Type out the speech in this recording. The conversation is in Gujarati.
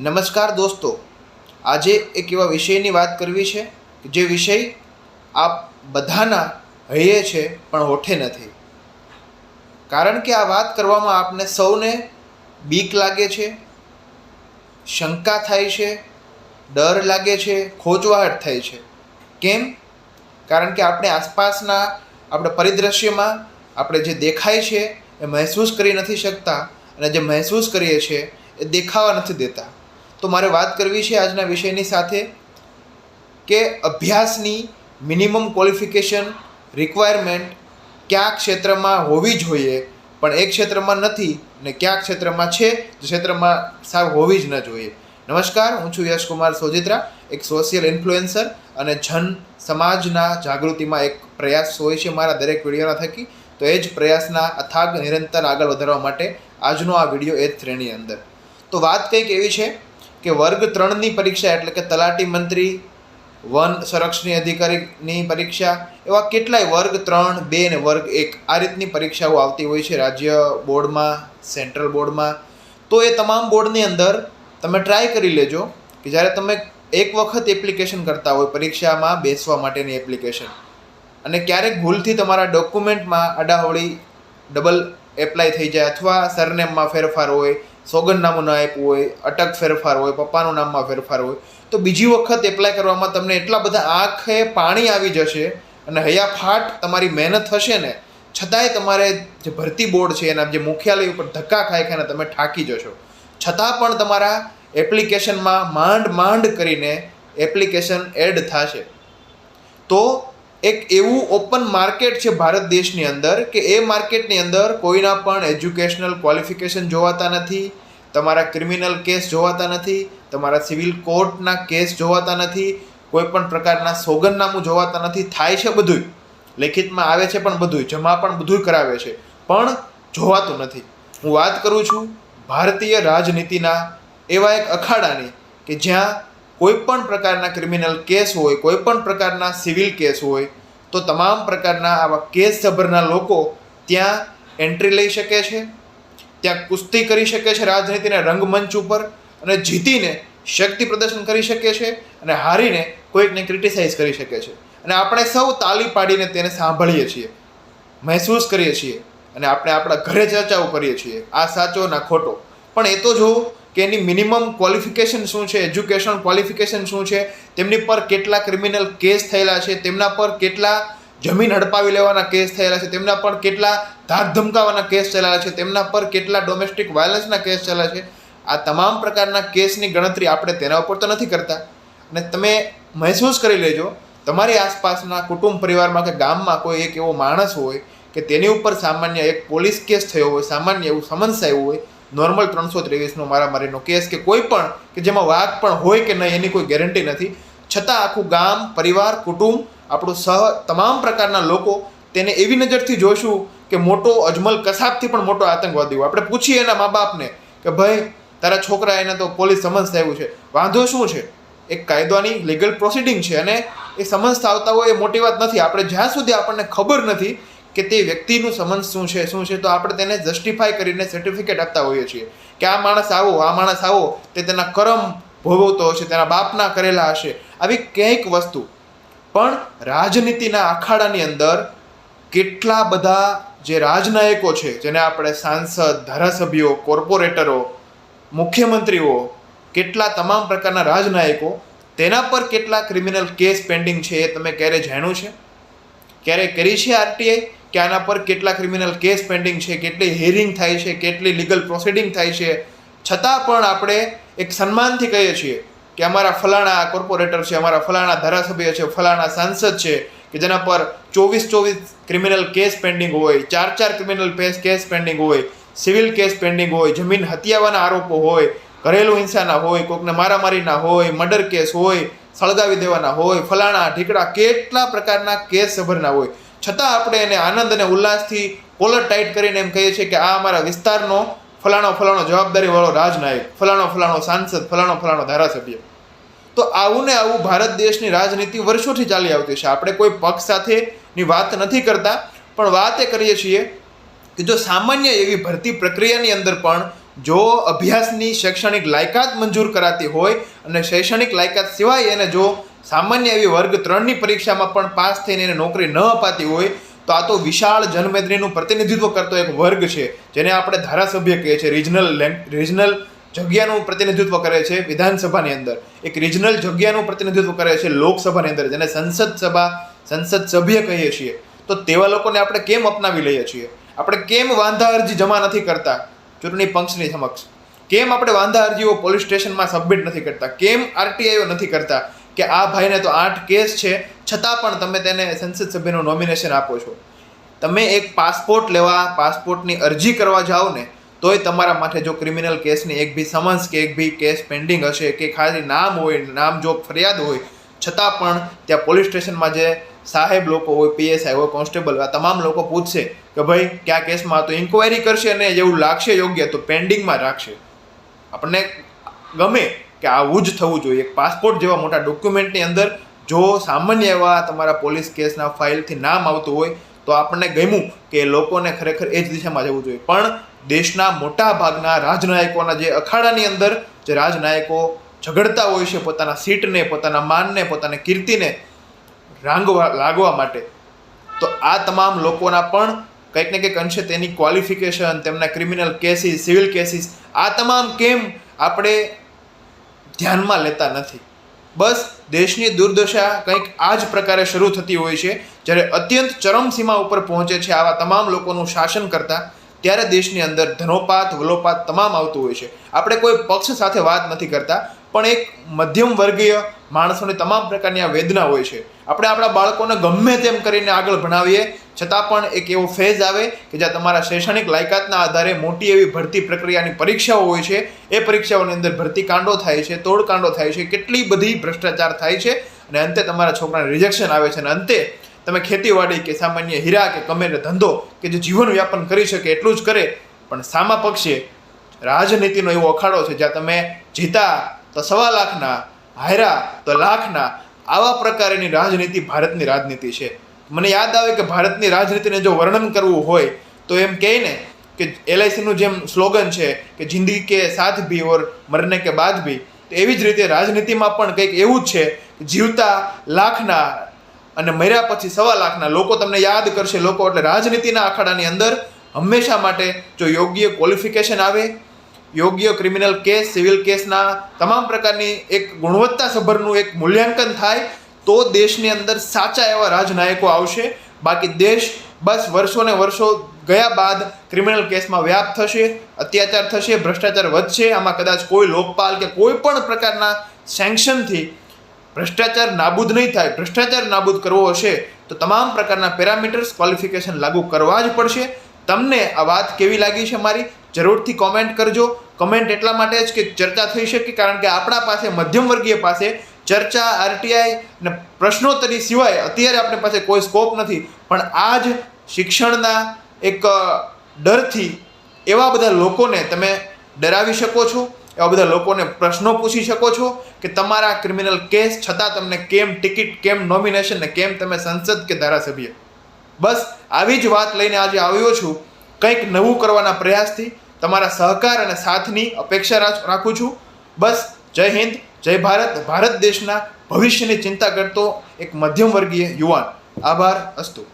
નમસ્કાર દોસ્તો. આજે એક એવા વિષયની વાત કરવી છે જે વિષય આપ બધાના હૈયે છે, પણ હોઠે નથી. કારણ કે આ વાત કરવામાં આપને સૌને બીક લાગે છે, શંકા થાય છે, ડર લાગે છે ખોચવાહટ થાય છે. કેમ? કારણ કે આપણે આસપાસના, આપણે પરિદ્રશ્યમાં આપણે જે દેખાય છે એ મહેસૂસ કરી નથી શકતા અને જે મહેસૂસ કરીએ છીએ એ દેખાવા નથી દેતા. તો મારે વાત કરવી છે આજના વિષયની સાથે કે અભ્યાસની મિનિમમ ક્વોલિફિકેશન રિક્વાયરમેન્ટ કયા ક્ષેત્રમાં હોવી જોઈએ, પણ એ ક્ષેત્રમાં નથી ને કયા ક્ષેત્રમાં છે, જે ક્ષેત્રમાં સાવ હોવી જ ન જોઈએ. નમસ્કાર, હું છું યશકુમાર સોજિત્રા, એક સોશિયલ ઇન્ફ્લુએન્સર અને જન સમાજના જાગૃતિમાં એક પ્રયાસ હોય છે મારા દરેક વિડીયોના થકી, તો એ જ પ્રયાસના અથાગ નિરંતર આગળ વધારવા માટે આજનો આ વીડિયો એ જ શ્રેણી અંદર. તો વાત કંઈક એવી છે કે વર્ગ ત્રણની પરીક્ષા, એટલે કે તલાટી મંત્રી, વન સંરક્ષણી અધિકારીની પરીક્ષા, એવા કેટલાય વર્ગ ત્રણ, બે ને વર્ગ એક, આ રીતની પરીક્ષાઓ આવતી હોય છે રાજ્ય બોર્ડમાં, સેન્ટ્રલ બોર્ડમાં. તો એ તમામ બોર્ડની અંદર તમે ટ્રાય કરી લેજો કે જ્યારે તમે એક વખત એપ્લિકેશન કરતા હોય પરીક્ષામાં બેસવા માટેની એપ્લિકેશન. અને ક્યારેક ભૂલથી તમારા ડોક્યુમેન્ટમાં અડાહોળી ડબલ એપ્લાય થઈ જાય અથવા સરનેમમાં ફેરફાર હોય સોગંદનામું ન આપ્યું હોય, અટક ફેરફાર હોય, પપ્પાનું નામમાં ફેરફાર હોય, તો બીજી વખત એપ્લાય કરવામાં તમને એટલા બધા આંખે પાણી આવી જશે અને હૈયાફાટ તમારી મહેનત હશે ને, છતાંય તમારે જે ભરતી બોર્ડ છે એના જે મુખ્યાલય ઉપર ધક્કા ખાઈ ખાઈને તમે થાકી જશો. છતાં પણ તમારા એપ્લિકેશનમાં માંડ માંડ કરીને એપ્લિકેશન એડ થશે. તો એક એવું ઓપન માર્કેટ છે ભારત દેશની અંદર કે એ માર્કેટની અંદર કોઈના પણ એજ્યુકેશનલ ક્વોલિફિકેશન જોવાતા નથી, તમારા ક્રિમિનલ કેસ જોવાતા નથી, તમારા સિવિલ કોર્ટના કેસ જોવાતા નથી, કોઈ પણ પ્રકારના સોગંદનામું જોવાતા નથી, થાય છે બધુંય. લેખિતમાં આવે છે પણ બધુંય, જમા પણ બધુંય કરાવે છે. પણ જોવાતું નથી. હું વાત કરું છું ભારતીય રાજનીતિના એવા એક અખાડાની કે જ્યાં કોઈ પણ પ્રકારના ક્રિમિનલ કેસ હોય કોઈ પણ પ્રકારના સિવિલ કેસ હોય, તો તમામ પ્રકારના આવા કેસ સભરના લોકો ત્યાં એન્ટ્રી લઈ શકે છે, ત્યાં કુસ્તી કરી શકે છે રાજનીતિના રંગમંચ ઉપર અને જીતીને શક્તિ પ્રદર્શન કરી શકે છે અને હારીને કોઈકને ક્રિટિસાઇઝ કરી શકે છે. અને આપણે સૌ તાલી પાડીને તેને સાંભળીએ છીએ, મહેસૂસ કરીએ છીએ અને આપણે આપણા ઘરે ચર્ચાઓ કરીએ છીએ, આ સાચો ના ખોટો. પણ એ તો જોવું કે એની મિનિમમ ક્વોલિફિકેશન શું છે એજ્યુકેશન ક્વોલિફિકેશન શું છે, તેમની પર કેટલા ક્રિમિનલ કેસ થયેલા છે, તેમના પર કેટલા જમીન હડપાવી લેવાના કેસ થયેલા છે, તેમના પર કેટલા ધાક ધમકાવાના કેસ ચલાવ્યા છે, તેમના પર કેટલા ડોમેસ્ટિક વાયલન્સના કેસ ચાલ્યા છે. આ તમામ પ્રકારના કેસની ગણતરી આપણે તેના ઉપર તો નથી કરતા. અને તમે મહેસૂસ કરી લેજો, તમારી આસપાસના કુટુંબ પરિવારમાં કે ગામમાં કોઈ એક એવો માણસ હોય કે તેની ઉપર સામાન્ય એક પોલીસ કેસ થયો હોય, સામાન્ય એવું સમન્સ આવ્યું હોય નોર્મલ ત્રણસો ત્રેવીસનો મારામારીનો કેસ કે કોઈ પણ, કે જેમાં વાત પણ હોય કે નહીં એની કોઈ ગેરંટી નથી. છતાં આખું ગામ, પરિવાર, કુટુંબ, આપણું સહ, તમામ પ્રકારના લોકો તેને એવી નજરથી જોશું કે મોટો અજમલ કસાબથી પણ મોટો આતંકવાદી હોય. આપણે પૂછીએ એના મા બાપને કે ભાઈ, તારા છોકરા એને તો પોલીસ સમન્સ થયું છે. વાંધો શું છે? એક કાયદાની લીગલ પ્રોસિડિંગ છે અને એ સમન્સ આવતા હોય એ મોટી વાત નથી. આપણે જ્યાં સુધી આપણને ખબર નથી કે તે વ્યક્તિનું સમન્સ શું છે શું છે, તો આપણે તેને જસ્ટિફાય કરીને સર્ટિફિકેટ આપતા હોઈએ છીએ કે આ માણસ આવો, આ માણસ આવો, તે તેના કરમ ભોગવતો હશે, તેના બાપના કરેલા હશે. આવી કંઈક વસ્તુ. પણ રાજનીતિના અખાડાની અંદર કેટલા બધા જે રાજનાયકો છે, જેને આપણે સાંસદ, ધારાસભ્યો, કોર્પોરેટરો, મુખ્યમંત્રીઓ, કેટલા તમામ પ્રકારના રાજનાયકો, તેના પર કેટલા ક્રિમિનલ કેસ પેન્ડિંગ છે એ તમે ક્યારે જાણ્યું છે? ક્યારે કરી છે આરટીઆઈ કે આના પર કેટલા ક્રિમિનલ કેસ પેન્ડિંગ છે, કેટલી હિયરિંગ થાય છે, કેટલી લીગલ પ્રોસિડિંગ થાય છે, છતાં પણ આપણે એક સન્માનથી કહીએ છીએ કે અમારા ફલાણા કોર્પોરેટર છે, અમારા ફલાણા ધારાસભ્ય છે, ફલાણા સાંસદ છે કે જેના પર ચોવીસ ચોવીસ ક્રિમિનલ કેસ પેન્ડિંગ હોય, ચાર ચાર ક્રિમિનલ કેસ પેન્ડિંગ હોય સિવિલ કેસ પેન્ડિંગ હોય, જમીન હત્યાવાના આરોપો હોય, ઘરેલું હિંસાના હોય કોઈકને મારામારીના હોય મર્ડર કેસ હોય, સળગાવી દેવાના હોય, ફલાણા ઢીકડા કેટલા પ્રકારના કેસ સભરના હોય. છતાં આપણે એને આનંદ અને ઉલ્લાસથી કોલર ટાઈટ કરીને એમ કહીએ છીએ કે આ અમારા વિસ્તારનો ફલાણો ફલાણો જવાબદારીવાળો રાજનાયક, ફલાણો ફલાણો સાંસદ, ફલાણો ફલાણો ધારાસભ્ય. તો આવું ને આવું ભારત દેશની રાજનીતિ વર્ષોથી ચાલી આવતી છે. આપણે કોઈ પક્ષ સાથેની વાત નથી કરતા, પણ વાત એ કરીએ છીએ કે જો સામાન્ય એવી ભરતી પ્રક્રિયાની અંદર પણ જો અભ્યાસની શૈક્ષણિક લાયકાત મંજૂર કરાતી હોય અને શૈક્ષણિક લાયકાત સિવાય એને જો સામાન્ય એવી વર્ગ ત્રણની પરીક્ષામાં પણ પાસ થઈને એને નોકરી ન અપાતી હોય, તો આ તો વિશાળ જનમેદનીનું પ્રતિનિધિત્વ કરતો એક વર્ગ છે, જેને આપણે ધારાસભ્ય કહીએ છીએ રિજનલ રિજનલ જગ્યાનું પ્રતિનિધિત્વ કરે છે વિધાનસભાની અંદર. એક રિજનલ જગ્યાનું પ્રતિનિધિત્વ કરે છે લોકસભાની અંદર, જેને સંસદ સભા, સંસદ સભ્ય કહીએ છીએ. તો તેવા લોકોને આપણે કેમ અપનાવી લઈએ છીએ? આપણે કેમ વાંધા અરજી જમા નથી કરતા ચૂંટણી પંચની સમક્ષ? કેમ આપણે વાંધા અરજીઓ પોલીસ સ્ટેશનમાં સબમિટ નથી કરતા? કેમ આરટીઆઈઓ નથી કરતા? કે આ ભાઈને તો આઠ કેસ છે, છતાં પણ તમે તેને સંસદ સભ્યનું નોમિનેશન આપો છો. તમે એક પાસપોર્ટ લેવા, પાસપોર્ટની અરજી કરવા જાઓ ને, તોય તમારા માટે જો ક્રિમિનલ કેસની એક બી સમન્સ કે એક બી કેસ પેન્ડિંગ હશે કે ખાલી નામ હોય, નામ જો ફરિયાદ હોય, છતાં પણ ત્યાં પોલીસ સ્ટેશનમાં જે સાહેબ લોકો હોય પીએસઆઈ હોય કોન્સ્ટેબલ હોય તમામ લોકો પૂછશે કે ભાઈ, કયા કેસમાં? તો ઇન્કવાયરી કરશે અને એવું લાગશે યોગ્ય તો પેન્ડિંગમાં રાખશે. આપણને ગમે કે આવું જ થવું જોઈએ. પાસપોર્ટ જેવા મોટા ડોક્યુમેન્ટની અંદર જો સામાન્ય એવા તમારા પોલીસ કેસના ફાઇલથી નામ આવતું હોય, તો આપણને ગમ્યું કે લોકોને ખરેખર એ જ દિશામાં જવું જોઈએ. પણ દેશના મોટા ભાગના રાજનાયકોના જે અખાડાની અંદર જે રાજનાયકો ઝઘડતા હોય છે પોતાના સીટને, પોતાના માનને, પોતાની કીર્તિને રાંગવા, લાગવા માટે, તો આ તમામ લોકોના પણ કંઈક ને કંઈક અંશે તેની ક્વોલિફિકેશન તેમના ક્રિમિનલ કેસીસ સિવિલ કેસીસ આ તમામ કેમ આપણે ધ્યાનમાં લેતા નથી. બસ દેશની દુર્દશા કંઈક આ જ પ્રકારે શરૂ થતી હોય છે, જ્યારે અત્યંત ચરમસીમા ઉપર પહોંચે છે આવા તમામ લોકોનું શાસન કરતા, ત્યારે દેશની અંદર ધનોપાત, વલોપાત તમામ આવતું હોય છે. આપણે કોઈ પક્ષ સાથે વાત નથી કરતા, પણ એક મધ્યમ વર્ગીય માણસોની તમામ પ્રકારની આ વેદના હોય છે. આપણે આપણા બાળકોને ગમે તેમ કરીને આગળ ભણાવીએ છતાં પણ એક એવો ફેઝ આવે કે જ્યાં તમારા શૈક્ષણિક લાયકાતના આધારે મોટી એવી ભરતી પ્રક્રિયાની પરીક્ષાઓ હોય છે. એ પરીક્ષાઓની અંદર ભરતી કાંડો થાય છે તોડકાંડો થાય છે, કેટલી બધી ભ્રષ્ટાચાર થાય છે અને અંતે તમારા છોકરાને રિજેક્શન આવે છે અને અંતે તમે ખેતીવાડી કે સામાન્ય હીરા કે કમેર ધંધો કે જે જીવન વ્યાપન કરી શકે એટલું જ કરે. પણ સામા પક્ષે રાજનીતિનો એવો અખાડો છે જ્યાં તમે જીતા તો સવા લાખના હાયરા તો લાખના આવા પ્રકારની રાજનીતિ ભારતની રાજનીતિ છે. મને યાદ આવે કે ભારતની રાજનીતિને જો વર્ણન કરવું હોય, તો એમ કહે ને કે એલઆઈસીનું જેમ સ્લોગન છે કે જિંદગી કે સાથ ભી ઓર મરને કે બાદ ભી, તો એવી જ રીતે રાજનીતિમાં પણ કંઈક એવું જ છે જીવતા લાખના અને મર્યા પછી સવા લાખના લોકો તમને યાદ કરશે. લોકો એટલે રાજનીતિના આખાડાની અંદર હંમેશા માટે જો યોગ્ય ક્વોલિફિકેશન આવે, યોગ્ય ક્રિમિનલ કેસ, સિવિલ કેસના તમામ પ્રકારની એક ગુણવત્તાસભરનું એક મૂલ્યાંકન થાય તો દેશની અંદર સાચા એવા રાજનાયકો આવશે. બાકી દેશ બસ વર્ષોને વર્ષો ગયા બાદ ક્રિમિનલ કેસમાં વ્યાપ થશે, અત્યાચાર થશે, ભ્રષ્ટાચાર વધશે, આમાં કદાચ કોઈ લોકપાલ કે કોઈ પણ પ્રકારના સેન્કશનથી ભ્રષ્ટાચાર નાબૂદ નહીં થાય, ભ્રષ્ટાચાર નાબૂદ કરવો હશે, તો તમામ પ્રકારના પેરામીટર્સ ક્વોલિફિકેશન લાગુ કરવા જ પડશે. તમને આ વાત કેવી લાગી છે મારી? જરૂરથી કોમેન્ટ કરજો. કમેન્ટ એટલા માટે જ કે ચર્ચા થઈ શકે, કારણ કે આપણા પાસે મધ્યમ વર્ગીય પાસે ચર્ચા, આરટીઆઈ અને પ્રશ્નોત્તરી સિવાય અત્યારે આપણી પાસે કોઈ સ્કોપ નથી. પણ આ જ શિક્ષણના એક ડરથી એવા બધા લોકોને તમે ડરાવી શકો છો, એવા બધા લોકોને પ્રશ્નો પૂછી શકો છો કે તમારા ક્રિમિનલ કેસ છતાં તમને કેમ ટિકિટ કેમ નોમિનેશન ને કેમ તમે સંસદ કે ધારાસભ્ય? બસ આવી જ વાત લઈને આજે આવ્યો છું. કંઈક નવું કરવાના પ્રયાસથી તમારા સહકાર અને સાથની અપેક્ષા રાખ- છું. બસ જય હિન્દ. જય ભારત. ભારત દેશના ભવિષ્યની ચિંતા કરતો એક મધ્યમ વર્ગીય યુવાન. આભાર અસ્તુ.